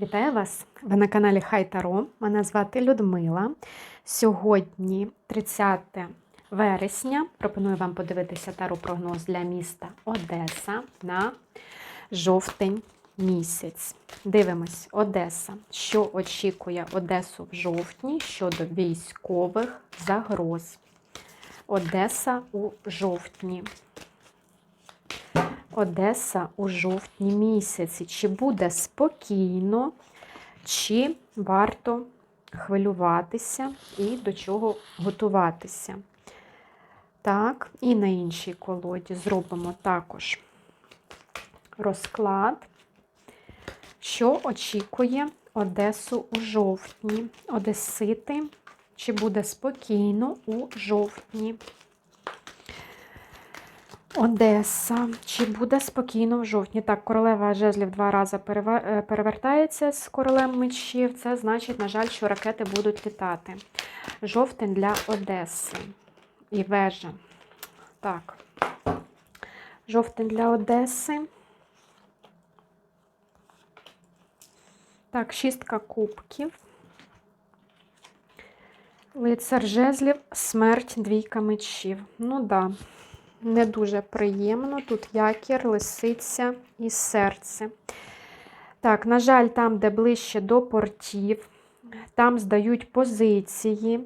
Вітаю вас! Ви на каналі Хай Таро. Мене звати Людмила. Сьогодні, 30 вересня, пропоную вам подивитися таро прогноз для міста Одеса на жовтень місяць. Дивимось, Одеса. Що очікує Одесу в жовтні щодо військових загроз? Одеса у жовтні. Одеса у жовтні місяці. Чи буде спокійно, чи варто хвилюватися і до чого готуватися? Так, і на іншій колоді зробимо також розклад, що очікує Одесу у жовтні. Одесити, чи буде спокійно у жовтні? Одеса. Чи буде спокійно в жовтні? Так, королева жезлів два рази перевертається з королем мечів. Це значить, на жаль, що ракети будуть літати. Жовтень для Одеси. І вежа. Так. Жовтень для Одеси. Так, шістка кубків. Лицар жезлів, смерть, двійка мечів. Ну. Да не дуже приємно. Тут якір, лисиця і серце. Так, на жаль, там, де ближче до портів, там здають позиції.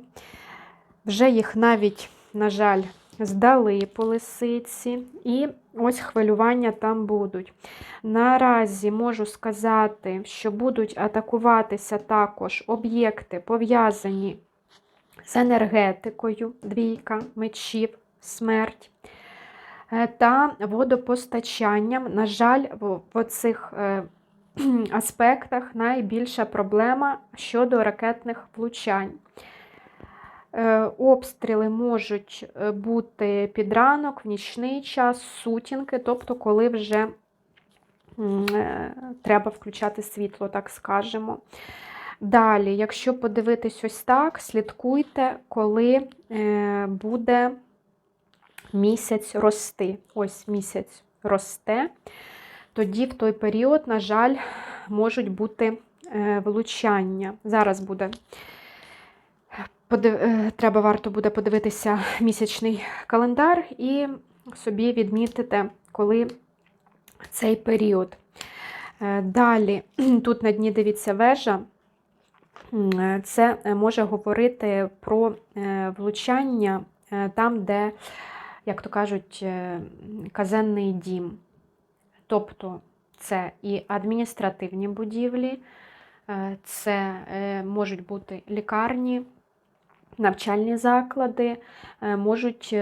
Вже їх навіть, на жаль, здали по лисиці. І ось хвилювання там будуть. Наразі можу сказати, що будуть атакуватися також об'єкти, пов'язані з енергетикою, двійка, мечів, смерть. Е, та водопостачанням. На жаль, в, цих е, аспектах найбільша проблема щодо ракетних влучань. Е, обстріли можуть бути під ранок, в нічний час, сутінки, тобто, коли вже треба включати світло, так скажемо. Далі, якщо подивитись ось так, слідкуйте, коли буде місяць рости. Ось місяць росте. Тоді в той період, на жаль, можуть бути е, влучання. Зараз буде. Е, треба варто буде подивитися місячний календар і собі відмітити, коли цей період. Е, далі, тут на дні дивіться вежа, це може говорити про влучання там, де як то кажуть, е, казенний дім. Тобто це і адміністративні будівлі, е, це е, можуть бути лікарні, навчальні заклади, можуть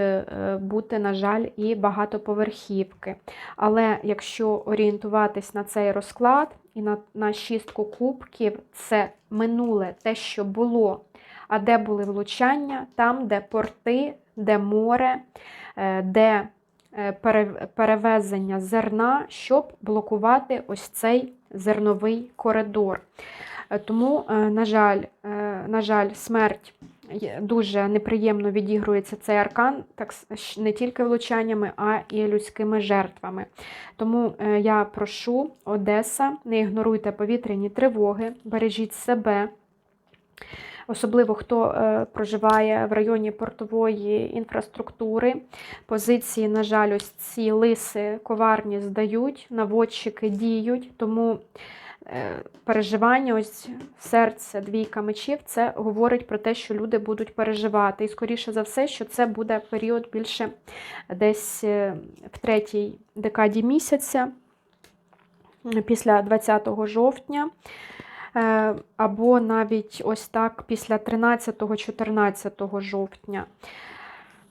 бути, на жаль, і багатоповерхівки. Але якщо орієнтуватись на цей розклад і на, на шістку кубків, це минуле те, що було. А де були влучання? Там, де порти, де море, Е, де е, перевезення зерна, щоб блокувати ось цей зерновий коридор. Е, тому, на жаль, на жаль, смерть дуже неприємно відігрується цей аркан, так не тільки влучаннями, а і людськими жертвами. Тому я прошу Одеса, не ігноруйте повітряні тривоги, бережіть себе особливо хто е, проживає в районі портової інфраструктури. Позиції, на жаль, ось ці лиси коварні здають, наводчики діють, тому е, переживання, ось серце, двійка мечів, це говорить про те, що люди будуть переживати. І, скоріше за все, що це буде період більше десь е, в третій декаді місяця, після 20 жовтня. Е, або навіть ось так після 13-14 жовтня.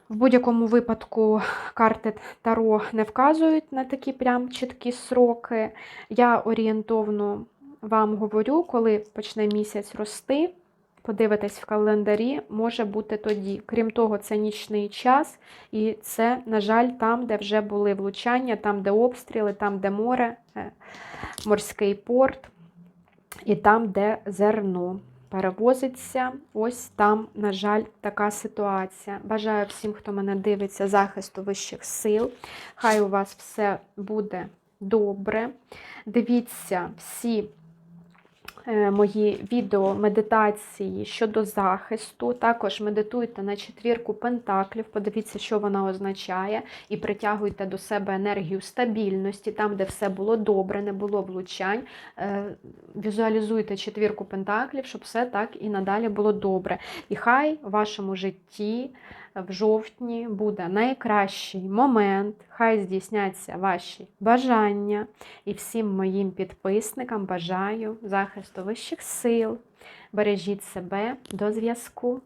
В будь-якому випадку карти Таро не вказують на такі прям чіткі сроки. Я орієнтовно вам говорю, коли почне місяць рости, подивитись в календарі, може бути тоді. Крім того, це нічний час, і це, на жаль, там, де вже були влучання, там, де обстріли, там, де море, е, морський порт. І там, де зерно перевозиться, ось там, на жаль, така ситуація. Бажаю всім, хто мене дивиться, захисту вищих сил. Хай у вас все буде добре. Дивіться всі мої відео медитації щодо захисту. Також медитуйте на четвірку пентаклів, подивіться, що вона означає, і притягуйте до себе енергію стабільності, там, де все було добре, не було влучань. Е, Візуалізуйте четвірку пентаклів, щоб все так і надалі було добре. І хай в вашому житті в жовтні буде найкращий момент, хай здійсняться ваші бажання. І всім моїм підписникам бажаю захисту вищих сил. Бережіть себе до зв'язку.